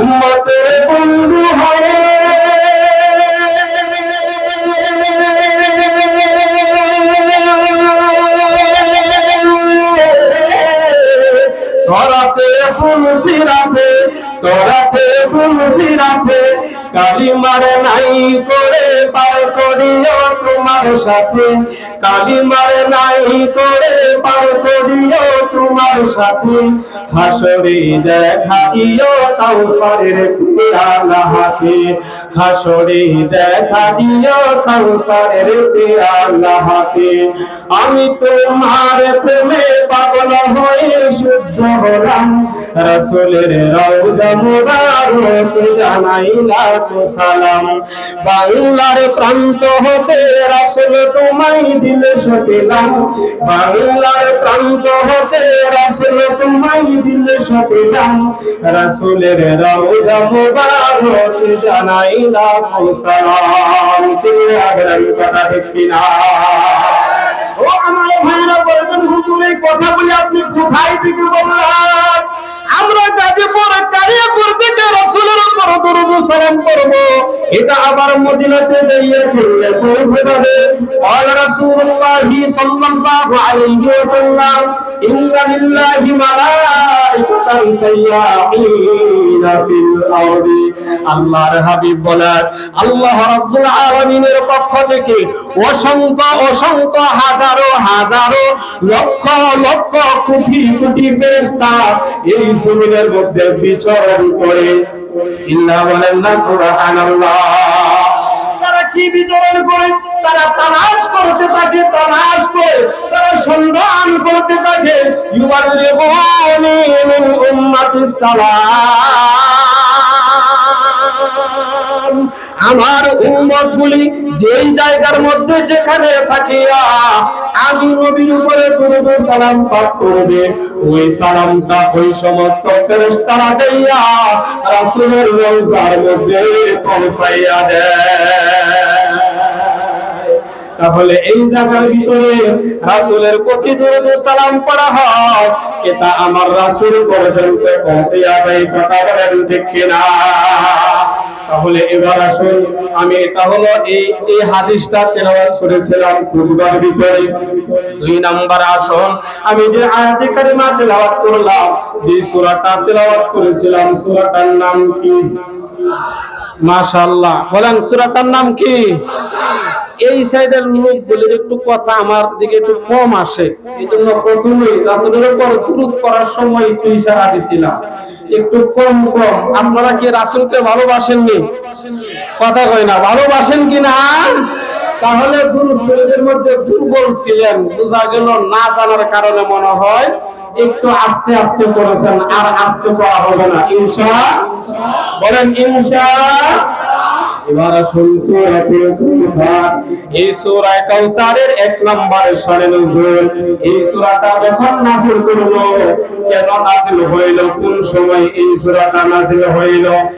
উম্মতের বন্ধু হয়ে। ফুল সিরাতে, তোরাতে ফুল সিরাতে, কালিমার নাই করে পার করিও তোমার সাথে। কালিমার নাই করে পার সাথে হাসরে দেখা দিও কাউসারের পিয়ালা হাতে। হাসরে দেখা দিও পিয়ালা হাতে। আমি তোমার প্রেমে পাগল হয়ে শুদ্ধ হলাম। রসুলের রওজা মুবারক জানাই লাখো সালাম। বাংলার প্রান্ত হতে রসুল তোমায় দিলে সতিলাম। বাংলার প্রান্ত হতে রসুল তোমায় দিলে সতিলাম। রসুলের রওজা মুবারক জানাই লাখো সালাম। তুমি আগরাই কথা দেখি না। ও আমার ভাইরা বলবেন হুজুর, এই কথা বলে আপনি কোথায় থেকে বললেন? দরুদ সালাম করব এটা আবার মদিনাতে যাইয়ে ফিরলে পৌঁছে যাবে قال رسول الله صلى الله عليه وسلم إن لله ملائكة سياحين في الأرض আল্লাহর হাবিব বলেন আল্লাহ রাব্বুল আলামিনের পক্ষ থেকে অসংখ্য অসংখ্য হাজারো হাজারো লক্ষ লক্ষ কোটি কোটি ফেরেশতা এই জমিনের মধ্যে বিচরণ করে তারা কি বিতরণ করে? তারা তালাশ করতে থাকে, তালাশ করে। তারা সন্ধান করতে থাকে। ইউবাল্লিগুনি মিন সালাম। আমার উম্মত গুলি যেই জায়গার মধ্যে যেখানে থাকিয়া আমি নবীর উপরে দুরূদ সালাম পাঠ করবে, ওই সালামটা ওই সমস্ত ফেরেশতারা যাইয়া রাসূলের রওজার মধ্যে পৌঁছাইয়া দেয়। তাহলে এই জায়গার ভিতরে রাসূলের প্রতি দরুদ সালাম করা হয় এটা আমার রাসূল পর্যন্ত পৌঁছে যাবে এই বলেন ঠিক কিনা? তাহলে এবার আসুন, আমি এটা হলো এই এই হাদিসটা তেলাওয়াত করেছিলাম খুতবার ভিতরে। দুই নাম্বার আসুন, আমি যে আয়াতে কারিমা তেলাওয়াত করলাম, যে সূরাটা তেলাওয়াত করেছিলাম, সূরাটার নাম কি? মাশাআল্লাহ, বলেন সূরাটার নাম কি? এই সাইডের লোক বলে একটু কথা আমার দিকে একটু কম আসে। এই জন্য প্রথমেই রাসুলের উপর দুরুদ করার সময় একটু ইশারা দিছিলাম। একটু কম কম। আপনারা কি রাসুলকে ভালোবাসেননি? কথা কয় না, ভালোবাসেন কি না? তাহলে দুরুদ শরীফের মধ্যে দুর্বল ছিলেন, বোঝা গেল না জানার কারণে মনে হয় একটু আস্তে আস্তে করেছেন, আর আস্তে করা হবে না। ইনশা, বলেন ইনশা। এবার আসুন সূরাতে কাউসার এই সূরা কাউসারের এক নম্বর শরণে নজুল এই সূরাটা যখন করল, কেন নাযিল হইল? কোন সময় এই সূরাটা নাযিল হইল?